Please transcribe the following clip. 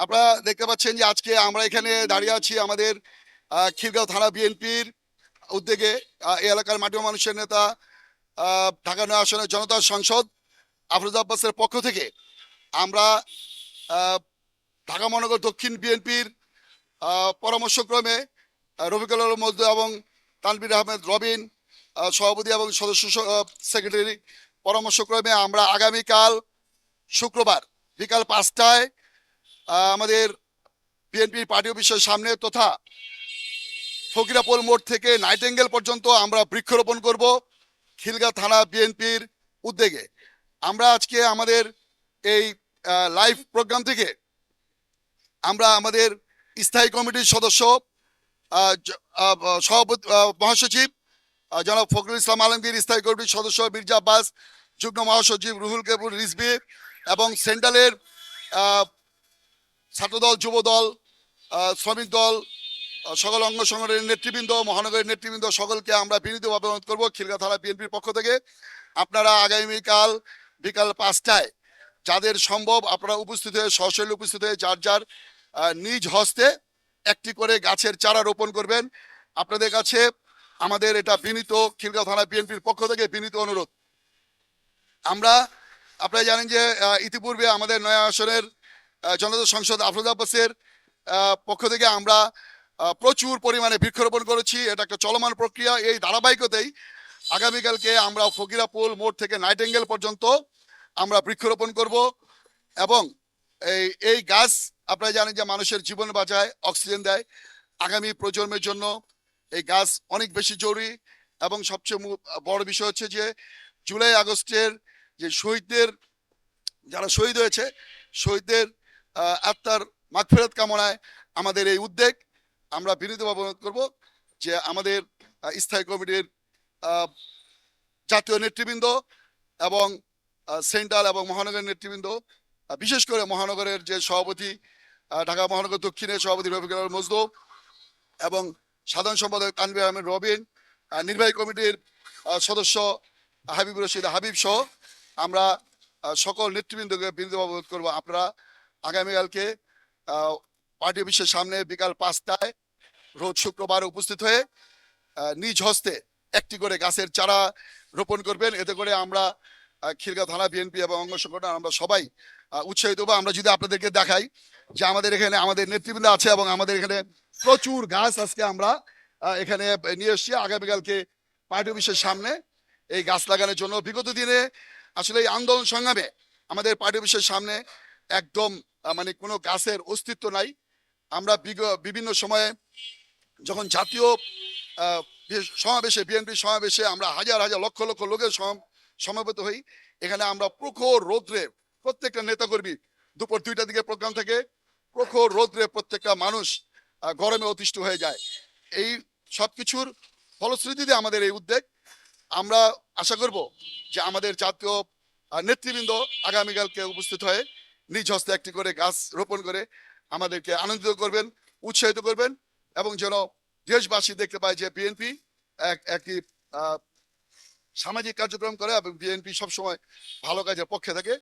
আপনারা দেখতে পাচ্ছেন যে আজকে আমরা এখানে দাঁড়িয়ে আছি আমাদের খিলগাঁও থানা বিএনপির উদ্যোগে এলাকার মাটি মানুষের নেতা ঢাকা নয় আসনের জনতা সংসদ আফরোজ আব্বাসের পক্ষ থেকে আমরা ঢাকা মহানগর দক্ষিণ বিএনপির পরামর্শক্রমে রফিকুল আলম মজদু এবং তানবির আহমেদ রবিন সভাপতি এবং সদস্য সেক্রেটারি পরামর্শক্রমে আমরা আগামীকাল শুক্রবার বিকাল পাঁচটায় আমাদের বিএনপির পার্টি অফিসের সামনে তথা ফকিরাপোল মোড় থেকে নাইটেঙ্গেল পর্যন্ত আমরা বৃক্ষরোপণ করব খিলগা থানা বিএনপির উদ্যোগে। আমরা আজকে আমাদের এই লাইভ প্রোগ্রাম থেকে আমরা আমাদের স্থায়ী কমিটির সদস্য সভাপতি মহাসচিব জনাব ফখরুল ইসলাম আলমগীর, স্থায়ী কমিটির সদস্য মির্জা আব্বাস, যুগ্ম মহাসচিব রুহুল কবির রিজবি এবং সেন্ট্রালের ছাত্রদল, যুবদল শ্রমিক দল সকল অঙ্গ সংগঠনের নেতৃবৃন্দ, মহানগরের নেতৃবৃন্দ সকলকে আমরা বিনীতভাবে অনুরোধ করব খিলগা থানা বিএনপির পক্ষ থেকে। আপনারা আগামীকাল বিকাল পাঁচটায় যাদের সম্ভব আপনারা উপস্থিত হয়ে, সশরীরে উপস্থিত হয়ে যার যার নিজ হস্তে একটি করে গাছের চারা রোপণ করবেন। আপনাদের কাছে আমাদের এটা বিনীত খিলগাঁও থানা বিএনপির পক্ষ থেকে বিনীত অনুরোধ। আমরা, আপনারা জানেন যে ইতিপূর্বে আমাদের নয়া আসনের জনতা সংসদ আফরোজ আব্বাসের পক্ষ থেকে আমরা প্রচুর পরিমাণে বৃক্ষরোপণ করেছি। এটা একটা চলমান প্রক্রিয়া। এই ধারাবাহিকতেই আগামীকালকে আমরা ফকিরাপুল মোড় থেকে নাইটেঙ্গেল পর্যন্ত আমরা বৃক্ষরোপণ করব এবং এই এই গাছ আপনারা জানেন যে মানুষের জীবন বাঁচায়, অক্সিজেন দেয়। আগামী প্রজন্মের জন্য এই গাছ অনেক বেশি জরুরি এবং সবচেয়ে বড় বিষয় হচ্ছে যে জুলাই আগস্টের যে শহীদদের, যারা শহীদ হয়েছে, শহীদদের আত্মার মাগফেরত কামনায় আমাদের এই উদ্যোগ আমরা বিনীতভাবে অনুরোধ করব যে আমাদের স্থায়ী কমিটির জাতীয় নেতৃবৃন্দ এবং সেন্ট্রাল এবং মহানগরের নেতৃবৃন্দ বিশেষ করে মহানগরের যে সভাপতি ঢাকা মহানগর দক্ষিণের সভাপতি রফিকুল মজদু এবং সাধারণ সম্পাদক তানভীর আহমেদ রবিন নির্বাহী কমিটির সদস্য হাবিব রশিদ হাবিব সহ আমরা সকল নেতৃবৃন্দকে বিনীতভাবে অনুরোধ করব। আপনারা আগামীকালকে পার্টি অফিসের সামনে বিকাল পাঁচটায় রোজ শুক্রবার উপস্থিত হয়ে নিজ হস্তে একটি করে গাছের চারা রোপণ করবেন। এতে করে আমরা আহ, খিলগাঁও থানা বিএনপি এবং অঙ্গ সংগঠন আমরা সবাই উৎসাহিত হব। আমরা যদি আপনাদেরকে দেখাই যে আমাদের এখানে আমাদের নেতৃবৃন্দ আছে এবং আমাদের এখানে প্রচুর গাছ আজকে আমরা এখানে নিয়ে এসেছি। আগামীকালকে পার্টি অফিসের সামনে এই গাছ লাগানোর জন্য। বিগত দিনে আসলে এই আন্দোলন সংগ্রামে আমাদের পার্টি অফিসের সামনে একদম মানে কোনো গাছের অস্তিত্ব নাই। আমরা বিভিন্ন সময়ে যখন জাতীয় সমাবেশে বিএনপি সমাবেশে আমরা হাজার হাজার, লক্ষ লক্ষ লোকের সম- সমাবেত হই। এখানে আমরা প্রখর রৌদ্রে প্রত্যেকটা নেতাকর্মী দুপুর দুইটা দিকে প্রোগ্রাম থেকে। প্রখর রৌদ্রে প্রত্যেকটা মানুষ গরমে অতিষ্ঠ হয়ে যায়। এই সব কিছুর ফলশ্রুতিতে আমাদের এই উদ্যোগ। আমরা আশা করব যে আমাদের জাতীয় নেতৃবৃন্দ আগামীকালকে উপস্থিত হয়ে নিজ হস্তে একটি করে গাছ রোপণ করে আমাদেরকে আনন্দিত করবেন, উৎসাহিত করবেন এবং যেন দেশবাসী দেখতে পায় যে বিএনপি এক, একটি সামাজিক কার্যক্রম করে এবং বিএনপি সবসময় ভালো কাজের পক্ষে থাকে।